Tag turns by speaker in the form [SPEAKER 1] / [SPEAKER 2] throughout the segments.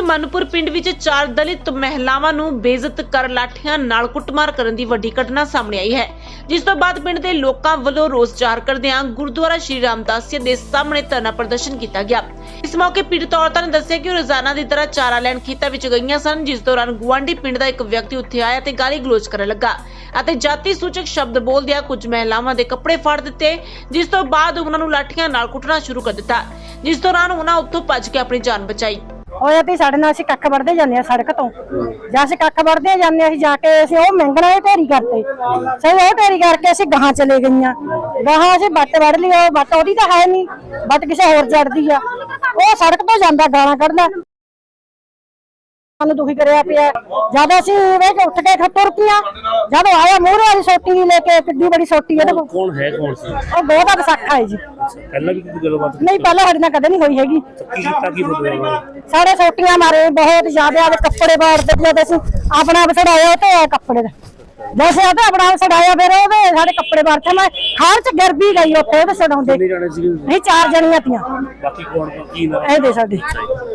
[SPEAKER 1] ਦੇ ਮਨਪੁਰ ਪਿੰਡ ਵਿੱਚ ਚਾਰ ਦਲਿਤ ਮਹਿਲਾਵਾਂ ਨੂੰ ਬੇਇੱਜ਼ਤ ਕਰ ਲਾਠੀਆਂ ਨਾਲ ਕੁੱਟਮਾਰ ਕਰਨ ਦੀ ਵੱਡੀ ਘਟਨਾ ਸਾਹਮਣੇ ਆਈ ਹੈ। ਜਿਸ ਤੋਂ ਬਾਅਦ ਪਿੰਡ ਦੇ ਲੋਕਾਂ ਵੱਲੋਂ ਰੋਸ ਜ਼ਾਹਰ ਕਰਦਿਆਂ ਗੁਰਦੁਆਰਾ ਸ਼੍ਰੀ ਰਾਮਦਾਸੀਆ ਦੇ ਸਾਹਮਣੇ ਧਰਨਾ ਪ੍ਰਦਰਸ਼ਨ ਕੀਤਾ ਗਿਆ। ਇਸ ਮੌਕੇ ਪੀੜਤ ਔਰਤਾਂ ਨੇ ਦੱਸਿਆ ਕਿ ਉਹ ਰੋਜ਼ਾਨਾ ਦੀ ਤਰ੍ਹਾਂ ਚਾਰਾ ਲੈਣ ਖੇਤਾਂ ਵਿੱਚ ਗਈਆਂ ਸਨ, ਜਿਸ ਦੌਰਾਨ ਗੁਆਂਢੀ ਪਿੰਡ ਦਾ ਇੱਕ ਵਿਅਕਤੀ ਉੱਥੇ ਆਇਆ ਤੇ ਗਾਲੀ ਗਲੋਚ ਕਰਨ ਲੱਗਾ ਅਤੇ ਜਾਤੀ ਸੂਚਕ ਸ਼ਬਦ ਬੋਲਦਿਆਂ ਕੁਝ ਮਹਿਲਾਵਾਂ ਦੇ ਕੱਪੜੇ ਫਾੜ ਦਿੱਤੇ, ਜਿਸ ਤੋਂ ਬਾਅਦ ਉਹਨਾਂ ਨੂੰ ਲਾਠੀਆਂ ਨਾਲ ਕੁੱਟਣਾ ਸ਼ੁਰੂ ਕਰ ਦਿੱਤਾ। ਜਿਸ ਦੌਰਾਨ ਉਹਨਾਂ ਉੱਥੋਂ ਭੱਜ ਕੇ ਆਪਣੀ ਜਾਨ ਬਚਾਈ।
[SPEAKER 2] ਹੋਇਆ ਤੇ ਸਾਡੇ ਨਾਲ ਅਸੀਂ ਕੱਖ ਵੜਦੇ ਜਾਂਦੇ ਆ ਸੜਕ ਤੋਂ। ਜਾਂ ਅਸੀਂ ਕੱਖ ਵੜਦੇ ਜਾਂਦੇ ਅਸੀਂ ਜਾ ਕੇ ਅਸੀਂ ਉਹ ਮੰਗਣਾ ਇਹ ਢੇਰੀ ਕਰਤੇ ਸਹੀ ਉਹ ਢੇਰੀ ਕਰਕੇ ਅਸੀਂ ਗਾਹਾਂ ਚਲੇ ਗਈਆਂ। ਗਾਹਾਂ ਅਸੀਂ ਬੱਟ ਵੜ ਲਈ, ਉਹ ਬੱਟ ਉਹਦੀ ਤਾਂ ਹੈ ਨਹੀਂ ਬੱਟ ਕਿਸੇ ਹੋਰ ਚੜਦੀ ਆ। ਉਹ ਸੜਕ ਤੋਂ ਜਾਂਦਾ ਗਾਲਾਂ ਕੱਢਦਾ। ਸਾਨੂੰ ਦੁਖੀ ਕਰਿਆ ਪਿਆ। ਜਦ ਅਸੀਂ ਵੇਖ ਉੱਠ ਕੇ ਖੱਤਰ ਪੀਆਂ ਜਦੋਂ ਆਇਆ ਮੂਹਰੇ ਵਾਲੀ ਸੋਟੀ ਲੈ ਕੇ ਕਿੱਡੀ ਬੜੀ ਸੋਟੀ ਇਹਦੇ ਕੋਲ
[SPEAKER 3] ਕੌਣ ਹੈ ਕੌਣ ਸੀ?
[SPEAKER 2] ਉਹ ਬਹੁਤ ਵਿਸਾਖਾ ਹੈ ਜੀ।
[SPEAKER 3] ਪਹਿਲਾਂ ਵੀ ਕੋਈ ਗੱਲਬਾਤ
[SPEAKER 2] ਨਹੀਂ ਪਹਿਲਾਂ ਸਾਡੇ ਨਾਲ ਕਦੇ ਨਹੀਂ ਹੋਈ ਹੈਗੀ।
[SPEAKER 3] ਕੀ ਕੀਤਾ ਕੀ ਤੁਹਾਡੇ ਨਾਲ
[SPEAKER 2] ਸਾਰੇ ਸੋਟੀਆਂ ਮਾਰੇ ਬਹੁਤ ਜ਼ਿਆਦਾ ਆਦੇ ਕੱਪੜੇ ਪਾੜਦੇ ਜਦ ਅਸੀਂ ਆਪਣਾ ਆਪ ਛਡਾਇਆ ਤੇ ਕੱਪੜੇ ਦਾ। ਜੈਸੇ ਆਦੇ ਆਪਣਾ ਆਪ ਛਡਾਇਆ ਫਿਰ ਉਹਦੇ ਸਾਡੇ ਕੱਪੜੇ ਪਾੜਦੇ ਮੈਂ ਖਾਲ ਚ ਗਿਰ ਵੀ ਗਈ ਉੱਥੇ ਉਹਦੇ ਛਡਾਉਂਦੇ
[SPEAKER 3] ਕਿੰਨੇ ਜਾਣੇ ਸੀ
[SPEAKER 2] ਨਹੀਂ ਚਾਰ ਜਣੀਆਂ ਤੀਆਂ
[SPEAKER 3] ਬਾਕੀ ਕੌਣ ਕੀ ਨਾ
[SPEAKER 2] ਇਹ ਦੇ ਸਾਡੇ।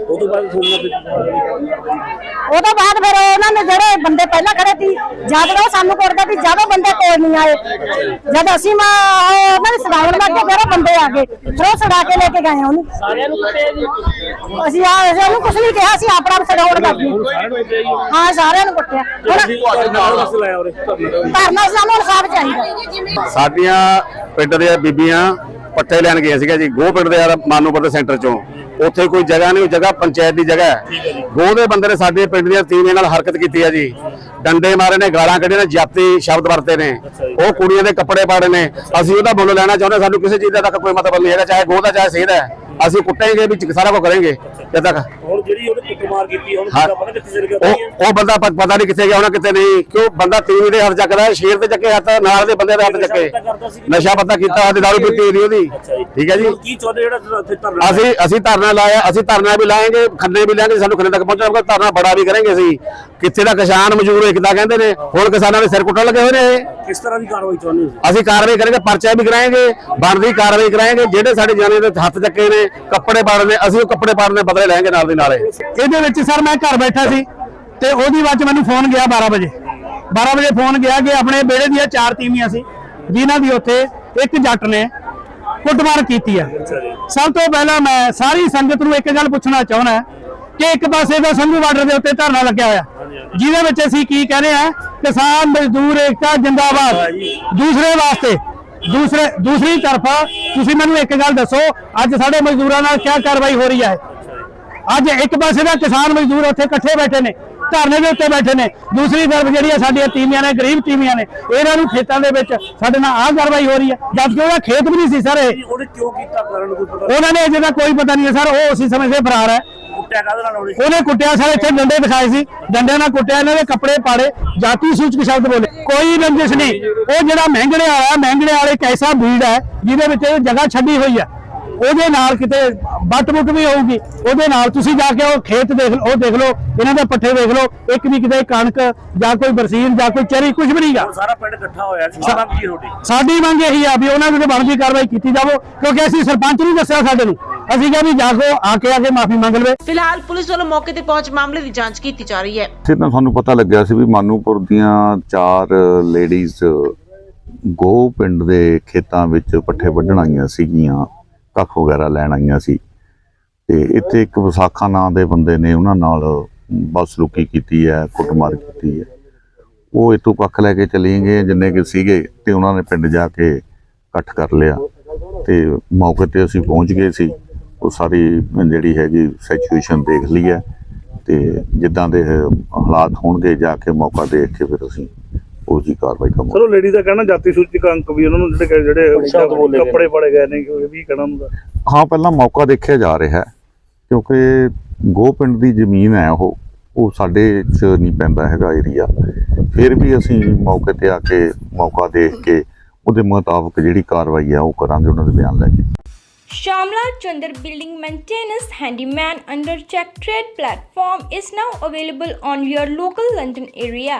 [SPEAKER 3] ਉਹ ਤੋਂ ਬਾਅਦ ਤੁਹਾਨੂੰ
[SPEAKER 2] ਉਹ ਤੋਂ ਬਾਅਦ ਫਿਰ ਉਹਨਾਂ ਨੇ ਜਿਹੜੇ ਬੰਦੇ ਪਹਿਲਾਂ ਖੜੇ ਸੀ ਜਦ ਉਹ ਸਾਨੂੰ ਕੁੱਟਦਾ ਸੀ ਜਦੋਂ ਬੰਦੇ ਕੋਲ ਨਹੀਂ ਆਏ। ਜਦ ਅਸੀਂ ਮਾ ਉਹ ਉਹਨਾਂ ਨੇ ਛਡਾਉਣ ਲੱਗੇ ਫਿਰ ਉਹ ਬੰਦੇ ਆ ਗਏ। ਫਿਰ ਉਹ ਛਡਾ ਕੇ ਲੈ ਕੇ ਗਏ ਉਹਨੂੰ।
[SPEAKER 3] ਸਾਰਿਆਂ ਨੂੰ ਕੁੱਟਿਆ ਜੀ।
[SPEAKER 2] ਅਸੀਂ ਆ ਅਸੀਂ ਉਹਨੂੰ ਕੁਝ ਨਹੀਂ ਕਿਹਾ ਸੀ ਆਪਣਾ ਆਪ ਛਡਾਉਣ ਲੱਗੇ ਹਾਂ ਸਾਰਿਆਂ ਨੂੰ ਕੁੱਟਿਆ। ਹੁਣ
[SPEAKER 3] ਤੁਹਾਡੇ ਨਾਲ ਦੱਸ ਲਾਇਆ ਉਰੇ।
[SPEAKER 2] ਧਰਨਾ ਸਾਨੂੰ ਇਨਸਾਫ ਚਾਹੀਦਾ।
[SPEAKER 4] ਸਾਡੀਆਂ ਪਿੰਡ ਦੀਆਂ ਬੀਬੀਆਂ ਪੱਠੇ ਲੈਣ ਗਏ ਸੀਗਾ ਜੀ ਗੋਹ ਪਿੰਡ ਦੇ ਯਾਰ ਮਾਨੂਪੁਰ ਦੇ ਸੈਂਟਰ ਚੋਂ। ਉੱਥੇ ਕੋਈ ਜਗ੍ਹਾ ਨਹੀਂ ਉਹ ਜਗ੍ਹਾ ਪੰਚਾਇਤ ਦੀ ਜਗ੍ਹਾ ਹੈ। ਗੋਹ ਦੇ ਬੰਦੇ ਨੇ ਸਾਡੇ ਪਿੰਡ ਦੀਆਂ ਤੀਵੀਆਂ ਨਾਲ ਹਰਕਤ ਕੀਤੀ ਹੈ ਜੀ। ਡੰਡੇ ਮਾਰੇ ਨੇ ਗਾਲਾਂ ਕੱਢੀਆਂ ਨੇ ਜਾਤੀ ਸ਼ਬਦ ਵਰਤੇ ਨੇ। ਉਹ ਕੁੜੀਆਂ ਦੇ ਕੱਪੜੇ ਪਾੜੇ ਨੇ। ਅਸੀਂ ਉਹਦਾ ਮੁੱਲ ਲੈਣਾ ਚਾਹੁੰਦੇ ਸਾਨੂੰ ਕਿਸੇ ਚੀਜ਼ ਦਾ ਤੱਕ ਕੋਈ ਮਤਲਬ ਨਹੀਂ ਹੈਗਾ ਚਾਹੇ ਗੋਹ ਦਾ ਚਾਹੇ ਸੇਧ ਹੈ। ਅਸੀਂ ਕੁੱਟਾਂਗੇ ਵੀ ਸਾਰਾ ਕੁਝ ਕਰਾਂਗੇ ਜਦ ਤੱਕ।
[SPEAKER 3] ਹੁਣ ਜਿਹੜੀ ਉਹਨੇ ਕੁੱਟਮਾਰ ਕੀਤੀ ਹੁਣ
[SPEAKER 4] ਹਾਂ।
[SPEAKER 3] ਪਤਾ ਪਤਾ ਕਿੱਥੇ ਚਲੇ ਗਿਆ
[SPEAKER 4] ਉਹ ਉਹ ਬੰਦਾ ਪ- ਪਤਾ ਨਹੀਂ ਕਿੱਥੇ ਗਿਆ ਹੋਣਾ ਕਿੱਥੇ ਨਹੀਂ। ਕਿਉਂ? ਬੰਦਾ ਤੀਵੀਂ ਦੇ ਹੱਥ ਚੱਕਦਾ ਸ਼ੇਰ ਤੇ ਚੱਕੇ ਹੱਥ ਨਾਲ ਦੇ ਬੰਦੇ ਦੇ ਹੱਥ ਚੱਕੇ। ਨਸ਼ਾ ਪਤਾ ਕੀਤਾ ਤੇ ਦਾਰੂ ਪੀਤੀ ਹੋਈ ਉਹਦੀ। ਠੀਕ ਹੈ ਜੀ।
[SPEAKER 3] ਹੁਣ ਕੀ ਚਾਹੁੰਦੇ ਜਿਹੜਾ ਉੱਥੇ ਧਰਨਾ
[SPEAKER 4] ਅਸੀਂ ਅਸੀਂ ਧਰਨਾ ਲਾਇਆ ਅਸੀਂ ਧਰਨਾ ਵੀ ਲਾਏਂਗੇ ਖੰਨੇ ਵੀ ਲਾਏਂਗੇ ਸਾਨੂੰ ਖੰਨੇ ਤੱਕ ਪਹੁੰਚਣਾ ਹੋਊਗਾ ਧਰਨਾ ਬੜਾ ਵੀ ਕਰਾਂਗੇ ਅਸੀਂ। ਕਿੱਥੇ ਦਾ ਕਿਸਾਨ ਮਜ਼ਦੂਰ ਇਕਦਾ ਕਹਿੰਦੇ ਨੇ? ਹੁਣ ਕਿਸਾਨਾਂ ਦੇ ਸਿਰ ਕੁੱਟਣ ਲੱਗੇ ਹੋਏ ਨੇ ਇਹ।
[SPEAKER 3] ਕਿਸ ਤਰ੍ਹਾਂ ਦੀ ਕਾਰਵਾਈ ਚਾਹੁੰਦੇ ਹੋ
[SPEAKER 4] ਅਸੀਂ ਕਾਰਵਾਈ ਕਰਾਂਗੇ ਪਰਚਾ ਵੀ ਕਰਾਂਗੇ ਬਣਦੀ ਕਾਰਵਾਈ ਕਰਾਂਗੇ ਜਿਹੜੇ ਸਾਡੇ ਜਾਨੇ ਦੇ ਹੱਥ ਚੱਕੇ ਨੇ ਕੱਪੜੇ ਪਾੜਨੇ ਅਸੀਂ ਉਹ ਕੱਪੜੇ ਪਾੜਨੇ ਬਦਲੇ ਲੈਣਗੇ ਨਾਲ ਦੀ ਨਾਲੇ।
[SPEAKER 5] ਇਹਦੇ ਵਿੱਚ ਸਰ ਮੈਂ ਘਰ ਬੈਠਾ ਸੀ ਤੇ ਉਹਦੀ ਬਾਅਦ ਮੈਨੂੰ ਫੋਨ ਗਿਆ 12 ਵਜੇ। 12 ਵਜੇ ਫੋਨ ਗਿਆ ਕਿ ਆਪਣੇ ਬੇੜੇ ਦੀਆਂ ਚਾਰ ਤੀਵੀਆਂ ਸੀ, ਜਿਨ੍ਹਾਂ ਦੀ ਉੱਥੇ ਇੱਕ ਜੱਟ ਨੇ ਕੁੱਟਮਾਰ ਕੀਤੀ ਆ। ਸਭ ਤੋਂ ਪਹਿਲਾਂ ਮੈਂ ਸਾਰੀ ਸੰਗਤ ਨੂੰ ਇੱਕ ਗੱਲ ਪੁੱਛਣਾ ਚਾਹੁੰਦਾ ਕਿ ਇੱਕ ਪਾਸੇ ਦਾ ਸੰਧੂ ਬਾਰਡਰ ਦੇ ਉੱਤੇ ਧਰਨਾ ਲੱਗਿਆ ਹੋਇਆ। ਜਿਹਦੇ ਵਿੱਚ ਅਸੀਂ ਕੀ ਕਹਿੰਦੇ ਰਹੇ ਆ ਕਿਸਾਨ ਮਜ਼ਦੂਰ ਏਕਤਾ ਜਿੰਦਾਬਾਦ। ਦੂਸਰੇ ਵਾਸਤੇ, ਦੂਸਰੇ, ਦੂਸਰੀ ਤਰਫ ਤੁਸੀਂ ਮੈਨੂੰ ਇੱਕ ਗੱਲ ਦੱਸੋ, ਅੱਜ ਸਾਡੇ ਮਜ਼ਦੂਰਾਂ ਨਾਲ ਕੀ ਕਾਰਵਾਈ ਹੋ ਰਹੀ ਹੈ? ਅੱਜ ਇੱਕ ਪਾਸੇ ਦਾ ਕਿਸਾਨ ਮਜ਼ਦੂਰ ਉੱਥੇ ਇਕੱਠੇ ਬੈਠੇ ਨੇ ਧਰਨੇ ਦੇ ਉੱਤੇ ਬੈਠੇ ਨੇ ਦੂਸਰੀ ਤਰਫ ਜਿਹੜੀਆਂ ਸਾਡੀਆਂ ਤੀਵੀਆਂ ਨੇ ਗਰੀਬ ਤੀਵੀਆਂ ਨੇ ਇਹਨਾਂ ਨੂੰ ਖੇਤਾਂ ਦੇ ਵਿੱਚ ਸਾਡੇ ਨਾਲ ਆਹ ਕਾਰਵਾਈ ਹੋ ਰਹੀ ਹੈ ਜਦ ਕਿ ਉਹਦਾ ਖੇਤ ਵੀ ਨਹੀਂ ਸੀ ਸਰ ਇਹ।
[SPEAKER 3] ਉਹਨੇ ਕਿਉਂ ਕੀਤਾ ਕਰਨ ਕੋਈ ਪਤਾ?
[SPEAKER 5] ਉਹਨਾਂ ਨੇ ਅਜੇ ਦਾ ਕੋਈ ਪਤਾ ਨਹੀਂ ਹੈ ਸਰ ਉਹ ਉਸੇ ਸਮੇਂ ਸੇ ਫਰਾਰ ਹੈ।
[SPEAKER 3] ਕੁੱਟਿਆ ਕਾਹਦੇ ਨਾਲ ਉਹਨੇ?
[SPEAKER 5] ਕੁੱਟਿਆ ਸਰ ਇੱਥੇ ਡੰਡੇ ਦਿਖਾਏ ਸੀ ਡੰਡਿਆਂ ਨਾਲ ਕੁੱਟਿਆ ਇਹਨਾਂ ਦੇ ਕੱਪੜੇ ਪਾੜੇ ਜਾਤੀ ਸੂਚਕ ਸ਼ਬਦ ਬੋਲੇ ਕੋਈ ਰੰਜਿਸ਼ ਨਹੀਂ। ਉਹ ਜਿਹੜਾ ਮਹਿੰਗੜੇ ਵਾਲਾ ਮਹਿੰਗੜੇ ਵਾਲੇ ਇੱਕ ਐਸਾ ਬੀੜ ਹੈ ਜਿਹਦੇ ਵਿੱਚ ਇਹ ਜਗ੍ਹਾ ਛੱਡੀ ਹੋਈ ਹੈ। ਉਹਦੇ ਨਾਲ ਕਿਤੇ ਬੱਟ ਬੁੱਟ ਵੀ ਹੋਊਗੀ। ਉਹਦੇ ਨਾਲ ਤੁਸੀਂ ਜਾ ਕੇ ਉਹ ਖੇਤ ਦੇਖ ਲਓ ਉਹ ਦੇਖ ਲਓ ਇਹਨਾਂ ਦੇ ਪੱਠੇ ਦੇਖ ਲਓ ਇੱਕ ਵੀ ਕਿਤੇ ਕਣਕ ਜਾਂ ਕੋਈ ਬਰਸੀਨ ਜਾਂ ਕੋਈ ਚਰੀ ਕੁਝ ਵੀ ਨਹੀਂਗਾ।
[SPEAKER 3] ਸਾਰਾ ਪਿੰਡ ਇਕੱਠਾ ਹੋਇਆ ਸੀ ਸਾਰਾ ਕੀ ਤੁਹਾਡੀ
[SPEAKER 5] ਸਾਡੀ ਮੰਗ ਇਹੀ ਆ ਵੀ ਉਹਨਾਂ ਦੇ ਬਣਦੀ ਕਾਰਵਾਈ ਕੀਤੀ ਜਾਵੇ ਕਿਉਂਕਿ ਅਸੀਂ ਸਰਪੰਚ ਨੂੰ ਦੱਸਿਆ ਸਾਡੇ ਨੂੰ। ਅਸੀਂ ਕਿਹਾ ਵੀ ਜਾ ਕੇ ਆ ਕੇ ਆ ਕੇ ਮਾਫੀ ਮੰਗ ਲਵੇ।
[SPEAKER 1] ਫਿਲਹਾਲ ਪੁਲਿਸ ਵੱਲੋਂ ਮੌਕੇ ਤੇ ਪਹੁੰਚ ਮਾਮਲੇ ਦੀ ਜਾਂਚ ਕੀਤੀ ਜਾ ਰਹੀ ਹੈ।
[SPEAKER 6] ਇੱਥੇ ਤਾਂ ਸਾਨੂੰ ਪਤਾ ਲੱਗਿਆ ਸੀ ਵੀ ਮਾਨੂਪੁਰ ਦੀਆਂ ਚਾਰ ਲੇਡੀਜ਼ ਗੋ ਪਿੰਡ ਦੇ ਖੇਤਾਂ ਵਿੱਚ ਪੱਠੇ ਵੱਢਣ ਆਈਆਂ ਸੀਗੀਆਂ। ਕੱਖ ਵਗੈਰਾ ਲੈਣ ਆਈਆਂ ਸੀ। ਤੇ ਇੱਥੇ ਇੱਕ ਵਿਸਾਖਾ ਨਾਂ ਦੇ ਬੰਦੇ ਨੇ ਉਹਨਾਂ ਨਾਲ ਬਸਲੂਕੀ ਕੀਤੀ ਹੈ, ਕੁੱਟਮਾਰ ਕੀਤੀ ਹੈ। ਉਹ ਇਤੋਂ ਕੱਖ ਲੈ ਕੇ ਚਲੇ ਗਏ, ਜਿੰਨੇ ਕਿ ਸੀਗੇ ਤੇ ਉਹਨਾਂ ਨੇ ਪਿੰਡ ਜਾ ਕੇ ਇਕੱਠ ਕਰ ਲਿਆ। ਤੇ ਮੌਕੇ ਤੇ ਅਸੀਂ ਪਹੁੰਚ ਗਏ ਸੀ। ਉਹ ਸਾਰੀ ਜਿਹੜੀ ਹੈਗੀ ਸਿਚੁਏਸ਼ਨ ਦੇਖ ਲਈ ਹੈ। ਤੇ ਜਿੱਦਾਂ ਦੇ ਹਾਲਾਤ ਹੋਣਗੇ, ਜਾ ਕੇ ਮੌਕਾ ਦੇਖ ਕੇ ਫਿਰ ਅਸੀਂ ਉਹ ਜੀ ਕਾਰਵਾਈ ਕਰਾਂਗੇ
[SPEAKER 7] ਚਲੋ ਲੇਡੀ ਦਾ ਕਹਿਣਾ ਜਾਤੀ ਸੂਚਕ ਅੰਕ ਵੀ ਉਹਨਾਂ ਨੂੰ ਜਿਹੜੇ ਜਿਹੜੇ। ਕੱਪੜੇ ਪੜੇ ਗਏ ਨੇ ਕਿ ਵੀ ਕਹਿਣਾ ਹੁੰਦਾ
[SPEAKER 6] ਹਾਂ ਪਹਿਲਾਂ ਮੌਕਾ ਦੇਖਿਆ ਜਾ ਰਿਹਾ ਹੈ ਕਿਉਂਕਿ ਗੋ ਪਿੰਡ ਦੀ ਜ਼ਮੀਨ ਹੈ ਉਹ ਉਹ ਸਾਡੇ ਚ ਨਹੀਂ ਪੈਂਦਾ ਹੈਗਾ ਏਰੀਆ ਫਿਰ ਵੀ ਅਸੀਂ ਮੌਕੇ ਤੇ ਆ ਕੇ ਮੌਕਾ ਦੇਖ ਕੇ ਉਹਦੇ ਮੁਤਾਬਕ ਜਿਹੜੀ ਕਾਰਵਾਈ ਹੈ ਉਹ ਕਰਾਂਗੇ ਉਹਨਾਂ ਦੇ ਬਿਆਨ ਲੈ ਕੇ
[SPEAKER 8] Shamla Chandar Building Maintenance Handyman under Check Trade platform is now available on your local London area.